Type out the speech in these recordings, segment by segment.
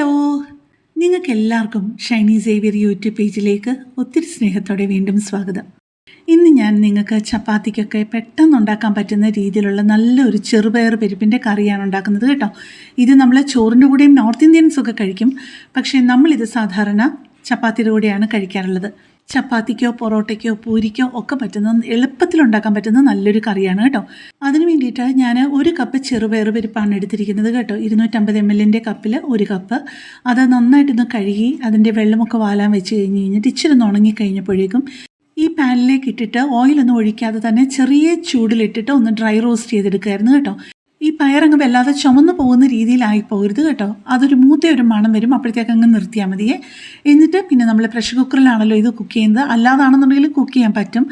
Hello. നിങ്ങൾക്ക് എല്ലാവർക്കും Shiny Xavier YouTube പേജിലേക്ക് ഒത്തിരി സ്നേഹത്തോടെ വീണ്ടും സ്വാഗതം. ഇന്ന് ഞാൻ നിങ്ങൾക്ക് ചപ്പാത്തിക്കൊക്കെ പെട്ടെന്ന് ഉണ്ടാക്കാൻ പറ്റുന്ന രീതിയിലുള്ള നല്ലൊരു ചെറുപയർ പരിപ്പിന്റെ കറിയാണ് ഉണ്ടാക്കുന്നത് കേട്ടോ. ഇത് നമ്മൾ ചോറിന്റെ കൂടെയും നോർത്ത് ഇന്ത്യൻസൊക്കെ കഴിക്കും. പക്ഷേ നമ്മളിത് സാധാരണ ചപ്പാത്തിയുടെ കൂടെയാണ് കഴിക്കാറുള്ളത്. ചപ്പാത്തിക്കോ പൊറോട്ടയ്ക്കോ പൂരിക്കോ ഒക്കെ പറ്റുന്ന എളുപ്പത്തിൽ ഉണ്ടാക്കാൻ പറ്റുന്ന നല്ലൊരു കറിയാണ് കേട്ടോ. അതിന് വേണ്ടിയിട്ട് ഞാൻ ഒരു കപ്പ് ചെറുപയർ പരിപ്പാണ് എടുത്തിരിക്കുന്നത് കേട്ടോ. ഇരുന്നൂറ്റമ്പത് എം എല്ലിന്റെ കപ്പിൽ ഒരു കപ്പ്. അത് നന്നായിട്ടൊന്ന് കഴുകി അതിന്റെ വെള്ളമൊക്കെ വാലാൻ വെച്ച് കഴിഞ്ഞ് കഴിഞ്ഞിട്ട് ഇച്ചിരി ഒന്ന് ഉണങ്ങി കഴിഞ്ഞപ്പോഴേക്കും ഈ പാനിലേക്ക് ഇട്ടിട്ട് ഓയിലൊന്നും ഒഴിക്കാതെ തന്നെ ചെറിയ ചൂടിലിട്ടിട്ട് ഒന്ന് ഡ്രൈ റോസ്റ്റ് ചെയ്തെടുക്കുമായിരുന്നു കേട്ടോ. പയറങ്ങ് വല്ലാതെ ചുമന്നു പോകുന്ന രീതിയിലായി പോകരുത് കേട്ടോ. അതൊരു മൂത്ത ഒരു മണം വരും. അപ്പോഴത്തേക്ക് അങ്ങ് നിർത്തിയാൽ മതിയേ. എന്നിട്ട് പിന്നെ നമ്മൾ പ്രഷർ കുക്കറിലാണല്ലോ ഇത് കുക്ക് ചെയ്യുന്നത്. അല്ലാതാണെന്നുണ്ടെങ്കിൽ കുക്ക് ചെയ്യാൻ പറ്റും.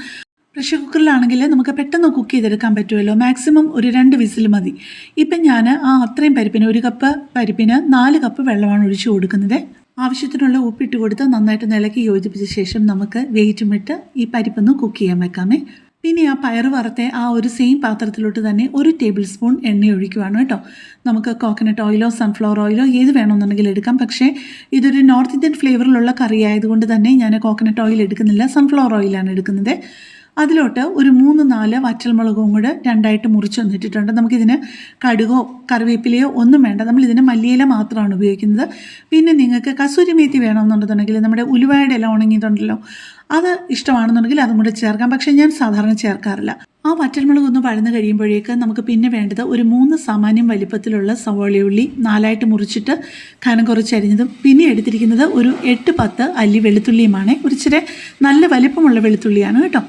പ്രഷർ കുക്കറിലാണെങ്കിൽ നമുക്ക് പെട്ടെന്ന് കുക്ക് ചെയ്തെടുക്കാൻ പറ്റുമല്ലോ. മാക്സിമം ഒരു രണ്ട് വിസിൽ മതി. ഇപ്പം ഞാൻ ആ അത്രയും പരിപ്പിന് ഒരു കപ്പ് പരിപ്പിന് നാല് കപ്പ് വെള്ളമാണ് ഒഴിച്ചു കൊടുക്കുന്നത്. ആവശ്യത്തിനുള്ള ഉപ്പിട്ട് കൊടുത്ത് നന്നായിട്ട് നിലക്കി യോജിപ്പിച്ച ശേഷം നമുക്ക് വെയിറ്റും ഇട്ട് ഈ പരിപ്പൊന്ന് കുക്ക് ചെയ്യാൻ വെക്കാമേ. പിന്നെ ആ പയർ വറുത്തെ ആ ഒരു സെയിം പാത്രത്തിലോട്ട് തന്നെ ഒരു ടേബിൾ സ്പൂൺ എണ്ണ ഒഴിക്കുവാണ് കേട്ടോ. നമുക്ക് കോക്കനട്ട് ഓയിലോ സൺഫ്ലവർ ഓയിലോ ഏത് വേണമെന്നുണ്ടെങ്കിൽ എടുക്കാം. പക്ഷേ ഇതൊരു നോർത്ത് ഇന്ത്യൻ ഫ്ലേവറിലുള്ള കറി ആയതുകൊണ്ട് തന്നെ ഞാൻ കോക്കനട്ട് ഓയിൽ എടുക്കുന്നില്ല സൺഫ്ലവർ ഓയിലാണ് എടുക്കുന്നത്. അതിലോട്ട് ഒരു മൂന്ന് നാല് വറ്റൽമുളകും കൂടെ രണ്ടായിട്ട് മുറിച്ച് വന്നിട്ടിട്ടുണ്ട്. നമുക്കിതിന് കടുകോ കറിവേപ്പിലയോ ഒന്നും വേണ്ട. നമ്മൾ ഇതിന് മല്ലിയില മാത്രമാണ് ഉപയോഗിക്കുന്നത്. പിന്നെ നിങ്ങൾക്ക് കസൂരി മേത്തി വേണമെന്നുണ്ടെന്നുണ്ടെങ്കിൽ നമ്മുടെ ഉലുവയുടെ ഇല ഉണങ്ങിയിട്ടുണ്ടല്ലോ അത് ഇഷ്ടമാണെന്നുണ്ടെങ്കിൽ അതും കൂടെ ചേർക്കാം. പക്ഷേ ഞാൻ സാധാരണ ചേർക്കാറില്ല. ആ വറ്റൽമുളക് ഒന്ന് പഴന്ന് കഴിയുമ്പോഴേക്ക് നമുക്ക് പിന്നെ വേണ്ടത് ഒരു മൂന്ന് സാമാന്യം വലിപ്പത്തിലുള്ള സവോളയുള്ളി നാലായിട്ട് മുറിച്ചിട്ട് കനം കുറച്ചരിഞ്ഞതും പിന്നെ എടുത്തിരിക്കുന്നത് ഒരു എട്ട് പത്ത് അല്ലി വെളുത്തുള്ളിയുമാണ്. ഒരു ഇച്ചിരി നല്ല വലിപ്പമുള്ള വെളുത്തുള്ളിയാണ് കേട്ടോ.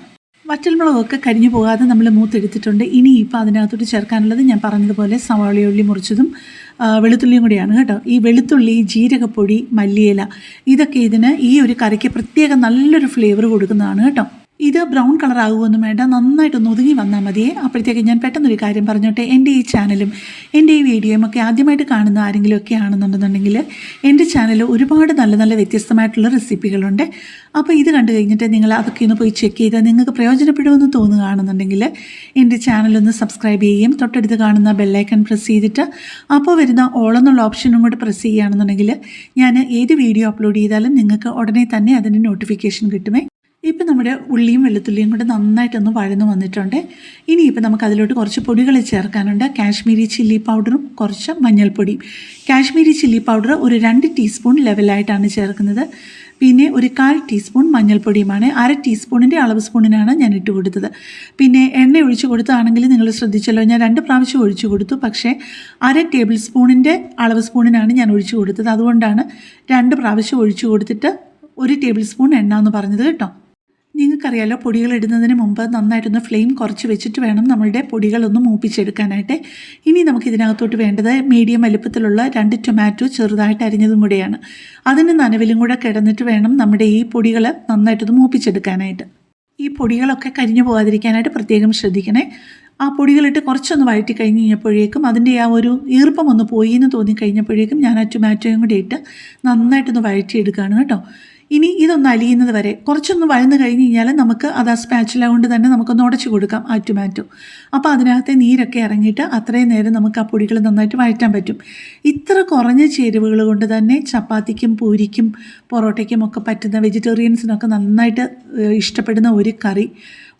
വറ്റൽമുളകൊക്കെ കരിഞ്ഞു പോകാതെ നമ്മൾ മൂത്തെടുത്തിട്ടുണ്ട്. ഇനി ഇപ്പോൾ അതിനകത്തോട്ട് ചേർക്കാനുള്ളത് ഞാൻ പറഞ്ഞതുപോലെ സവാളയുള്ളി മുറിച്ചതും വെളുത്തുള്ളിയും കൂടിയാണ് കേട്ടോ. ഈ വെളുത്തുള്ളി ജീരകപ്പൊടി മല്ലിയില ഇതൊക്കെ ഇതിന് ഈ ഒരു കറിക്ക് പ്രത്യേക നല്ലൊരു ഫ്ലേവർ കൊടുക്കുന്നതാണ് കേട്ടോ. ഇത് ബ്രൗൺ കളർ ആകുമൊന്നും വേണ്ട നന്നായിട്ടൊന്ന് ഒതുങ്ങി വന്നാൽ മതിയേ. അപ്പോഴത്തേക്ക് ഞാൻ പെട്ടെന്നൊരു കാര്യം പറഞ്ഞോട്ടെ. എന്റെ ഈ ചാനലും എന്റെ ഈ വീഡിയോയും ഒക്കെ ആദ്യമായിട്ട് കാണുന്ന ആരെങ്കിലുമൊക്കെ ആണെന്നുണ്ടെന്നുണ്ടെങ്കിൽ എന്റെ ചാനൽ ഒരുപാട് നല്ല നല്ല വ്യത്യസ്തമായിട്ടുള്ള റെസിപ്പികളുണ്ട്. അപ്പോൾ ഇത് കണ്ടു കഴിഞ്ഞിട്ട് നിങ്ങൾ അതൊക്കെ ഒന്ന് പോയി ചെക്ക് ചെയ്താൽ നിങ്ങൾക്ക് പ്രയോജനപ്പെടുമെന്ന് തോന്നുകയാണെന്നുണ്ടെങ്കിൽ എന്റെ ചാനലൊന്ന് സബ്സ്ക്രൈബ് ചെയ്യുകയും തൊട്ടടുത്ത് കാണുന്ന ബെല്ലൈക്കൺ പ്രസ് ചെയ്തിട്ട് അപ്പോൾ വരുന്ന ഓളെന്നുള്ള ഓപ്ഷനും കൂടെ പ്രസ് ചെയ്യുകയാണെന്നുണ്ടെങ്കിൽ ഞാൻ ഏത് വീഡിയോ അപ്ലോഡ് ചെയ്താലും നിങ്ങൾക്ക് ഉടനെ തന്നെ അതിന്റെ നോട്ടിഫിക്കേഷൻ കിട്ടുമേ. ഇപ്പം നമ്മുടെ ഉള്ളിയും വെളുത്തുള്ളിയും കൂടെ നന്നായിട്ടൊന്ന് വഴന്നു വന്നിട്ടുണ്ട്. ഇനിയിപ്പോൾ നമുക്ക് അതിലോട്ട് കുറച്ച് പൊടികൾ ചേർക്കാനുണ്ട്. കാശ്മീരി ചില്ലി പൗഡറും കുറച്ച് മഞ്ഞൾപ്പൊടിയും കാശ്മീരി ചില്ലി പൗഡർ ഒരു രണ്ട് ടീസ്പൂൺ ലെവലായിട്ടാണ് ചേർക്കുന്നത്. പിന്നെ ഒരു കാൽ ടീസ്പൂൺ മഞ്ഞൾപ്പൊടിയുമാണ്. അര ടീസ്പൂണിന്റെ അളവ് സ്പൂണിനാണ് ഞാൻ ഇട്ട് കൊടുത്തത്. പിന്നെ എണ്ണ ഒഴിച്ചു കൊടുത്താണെങ്കിൽ നിങ്ങൾ ശ്രദ്ധിച്ചല്ലോ ഞാൻ രണ്ട് പ്രാവശ്യം ഒഴിച്ചു കൊടുത്തു. പക്ഷേ അര ടേബിൾ സ്പൂണിന്റെ അളവ് സ്പൂണിനാണ് ഞാൻ ഒഴിച്ചു കൊടുത്തത്. അതുകൊണ്ടാണ് രണ്ട് പ്രാവശ്യം ഒഴിച്ചു കൊടുത്തിട്ട് ഒരു ടേബിൾ സ്പൂൺ എണ്ണ എന്ന് പറഞ്ഞത് കേട്ടോ. നിങ്ങൾക്കറിയാലോ പൊടികൾ ഇടുന്നതിന് മുമ്പ് നന്നായിട്ടൊന്ന് ഫ്ലെയിം കുറച്ച് വെച്ചിട്ട് വേണം നമ്മളുടെ പൊടികളൊന്ന് മൂപ്പിച്ചെടുക്കാനായിട്ട്. ഇനി നമുക്ക് ഇതിനകത്തോട്ട് വേണ്ടത് മീഡിയം വലുപ്പത്തിലുള്ള രണ്ട് ടൊമാറ്റോ ചെറുതായിട്ട് അരിഞ്ഞതും കൂടെയാണ്. അതിന് നനവിലും കൂടെ കിടന്നിട്ട് വേണം നമ്മുടെ ഈ പൊടികൾ നന്നായിട്ടൊന്ന് മൂപ്പിച്ചെടുക്കാനായിട്ട്. ഈ പൊടികളൊക്കെ കരിഞ്ഞു പോകാതിരിക്കാനായിട്ട് പ്രത്യേകം ശ്രദ്ധിക്കണേ. ആ പൊടികളിട്ട് കുറച്ചൊന്ന് വഴറ്റി കഴിഞ്ഞ് കഴിഞ്ഞപ്പോഴേക്കും അതിന്റെ ആ ഒരു ഈർപ്പം ഒന്ന് പോയി എന്ന് തോന്നി കഴിഞ്ഞപ്പോഴേക്കും ഞാൻ ആ ടൊമാറ്റോയും കൂടി ഇട്ട് നന്നായിട്ടൊന്ന് വഴറ്റിയെടുക്കുകയാണ് കേട്ടോ. ഇനി ഇതൊന്ന് അലിയുന്നത് വരെ കുറച്ചൊന്ന് വഴന്ന് കഴിഞ്ഞ് കഴിഞ്ഞാൽ നമുക്ക് അത് ആ സ്പാച്ചില കൊണ്ട് തന്നെ നമുക്കൊന്ന് ഉടച്ചു കൊടുക്കാം ആ അപ്പോൾ അതിനകത്തെ നീരൊക്കെ ഇറങ്ങിയിട്ട് അത്രയും നേരം നമുക്ക് ആ പൊടികൾ നന്നായിട്ട് വഴറ്റാൻ പറ്റും. ഇത്ര കുറഞ്ഞ ചേരുവകൾ കൊണ്ട് തന്നെ ചപ്പാത്തിക്കും പൂരിക്കും പൊറോട്ടയ്ക്കും ഒക്കെ പറ്റുന്ന വെജിറ്റേറിയൻസിനൊക്കെ നന്നായിട്ട് ഇഷ്ടപ്പെടുന്ന ഒരു കറി.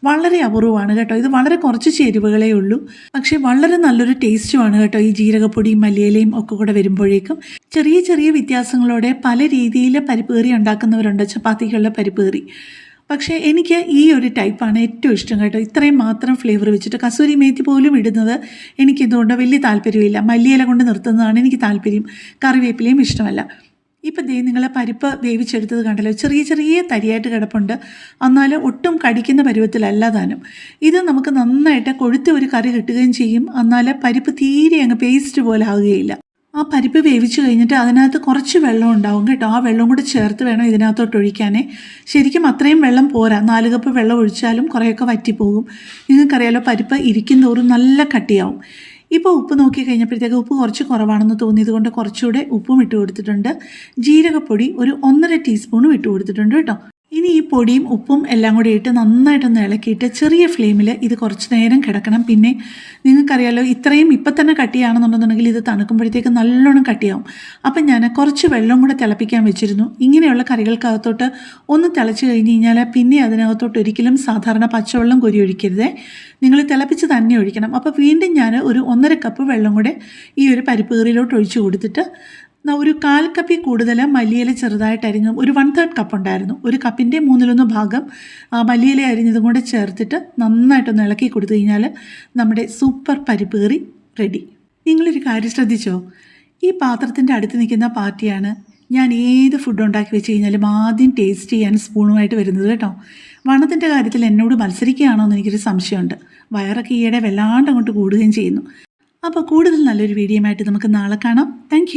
വളരെ അപൂർവമാണ് കേട്ടോ. ഇത് വളരെ കുറച്ച് ചേരുവകളേ ഉള്ളൂ. പക്ഷേ വളരെ നല്ലൊരു ടേസ്റ്റുമാണ് കേട്ടോ ഈ ജീരകപ്പൊടിയും മല്ലിയിലയും ഒക്കെ കൂടെ വരുമ്പോഴേക്കും. ചെറിയ ചെറിയ വ്യത്യാസങ്ങളോടെ പല രീതിയിൽ പരിപ്പ് കറി ഉണ്ടാക്കുന്നവരുണ്ട് ചപ്പാത്തിക്കുള്ള പരിപ്പ് കറി. പക്ഷേ എനിക്ക് ഈ ഒരു ടൈപ്പാണ് ഏറ്റവും ഇഷ്ടം കേട്ടോ. ഇത്രയും മാത്രം ഫ്ലേവർ വെച്ചിട്ട് കസൂരി മേത്തി പോലും ഇടുന്നത് എനിക്കിതുകൊണ്ട് വലിയ താല്പര്യമില്ല. മല്ലിയില കൊണ്ട് നിർത്തുന്നതാണ് എനിക്ക് താല്പര്യം. കറിവേപ്പിലയും ഇഷ്ടമല്ല. ഇപ്പം ദേ നിങ്ങൾ പരിപ്പ് വേവിച്ചെടുത്തത് കണ്ടല്ലോ. ചെറിയ ചെറിയ തരിയായിട്ട് കിടപ്പുണ്ട്. എന്നാൽ ഒട്ടും കടിക്കുന്ന പരുവത്തിലല്ല താനും. ഇത് നമുക്ക് നന്നായിട്ട് കൊഴുത്ത ഒരു കറി കിട്ടുകയും ചെയ്യും. എന്നാൽ പരിപ്പ് തീരെ അങ്ങ് പേസ്റ്റ് പോലെ ആവുകയില്ല. ആ പരിപ്പ് വേവിച്ച് കഴിഞ്ഞിട്ട് അതിനകത്ത് കുറച്ച് വെള്ളം ഉണ്ടാവും കേട്ടോ. ആ വെള്ളം കൂടി ചേർത്ത് വേണം ഇതിനകത്തോട്ട് ഒഴിക്കാനേ. ശരിക്കും അത്രയും വെള്ളം പോരാ. നാല് കപ്പ് വെള്ളം ഒഴിച്ചാലും കുറേയൊക്കെ വറ്റിപ്പോകും. നിങ്ങൾക്കറിയാലോ പരിപ്പ് ഇരിക്കും തോറും നല്ല കട്ടിയാവും. ഇപ്പോൾ ഉപ്പ് നോക്കി കഴിഞ്ഞപ്പോഴത്തേക്ക് ഉപ്പ് കുറച്ച് കുറവാണെന്ന് തോന്നിയത് കൊണ്ട് കുറച്ചുകൂടെ ഉപ്പും ഇട്ട് കൊടുത്തിട്ടുണ്ട്. ജീരകപ്പൊടി ഒരു ഒന്നര ടീസ്പൂണും ഇട്ട് കൊടുത്തിട്ടുണ്ട് കേട്ടോ. ഇനി ഈ പൊടിയും ഉപ്പും എല്ലാം കൂടി ഇട്ട് നന്നായിട്ടൊന്ന് ഇളക്കിയിട്ട് ചെറിയ ഫ്ലെയിമിൽ ഇത് കുറച്ച് നേരം കിടക്കണം. പിന്നെ നിങ്ങൾക്കറിയാലോ ഇത്രയും ഇപ്പം തന്നെ കട്ടിയാണെന്നുണ്ടെന്നുണ്ടെങ്കിൽ ഇത് തണുക്കുമ്പോഴത്തേക്ക് നല്ലോണം കട്ടിയാവും. അപ്പം ഞാൻ കുറച്ച് വെള്ളം കൂടെ തിളപ്പിക്കാൻ വെച്ചിരുന്നു. ഇങ്ങനെയുള്ള കറികൾക്കകത്തോട്ട് ഒന്ന് തിളച്ച് കഴിഞ്ഞ് കഴിഞ്ഞാൽ പിന്നെ അതിനകത്തോട്ട് ഒരിക്കലും സാധാരണ പച്ചവെള്ളം കൊരി ഒഴിക്കരുതേ. നിങ്ങൾ തിളപ്പിച്ച് തന്നെ ഒഴിക്കണം. അപ്പോൾ വീണ്ടും ഞാൻ ഒരു ഒന്നര കപ്പ് വെള്ളം കൂടെ ഈ ഒരു പരിപ്പ് കറിയിലോട്ട് ഒഴിച്ച് കൊടുത്തിട്ട് ഒരു കാൽ കപ്പി കൂടുതൽ മല്ലിയില ചെറുതായിട്ട് അരിഞ്ഞു ഒരു വൺ തേർഡ് കപ്പ് ഉണ്ടായിരുന്നു. ഒരു കപ്പിന്റെ മൂന്നിലൊന്ന് ഭാഗം മല്ലിയില അരിഞ്ഞതും കൂടെ ചേർത്തിട്ട് നന്നായിട്ടൊന്ന് ഇളക്കി കൊടുത്തു കഴിഞ്ഞാൽ നമ്മുടെ സൂപ്പർ പരിപ്പ് കറി റെഡി നിങ്ങളൊരു കാര്യം ശ്രദ്ധിച്ചോ? ഈ പാത്രത്തിന്റെ അടുത്ത് നിൽക്കുന്ന പാർട്ടിയാണ് ഞാൻ ഏത് ഫുഡ് ഉണ്ടാക്കി വെച്ച് കഴിഞ്ഞാലും ആദ്യം ടേസ്റ്റ് ചെയ്യാൻ സ്പൂണുമായിട്ട് വരുന്നത് കേട്ടോ. വണ്ണത്തിന്റെ കാര്യത്തിൽ എന്നോട് മത്സരിക്കുകയാണോ എന്ന് എനിക്കൊരു സംശയമുണ്ട്. വയറൊക്കെ ഈയിടെ വല്ലാണ്ട് അങ്ങോട്ട് കൂടുകയും ചെയ്യുന്നു. അപ്പോൾ കൂടുതൽ നല്ലൊരു വീഡിയോ ആയിട്ട് നമുക്ക് നാളെ കാണാം. താങ്ക്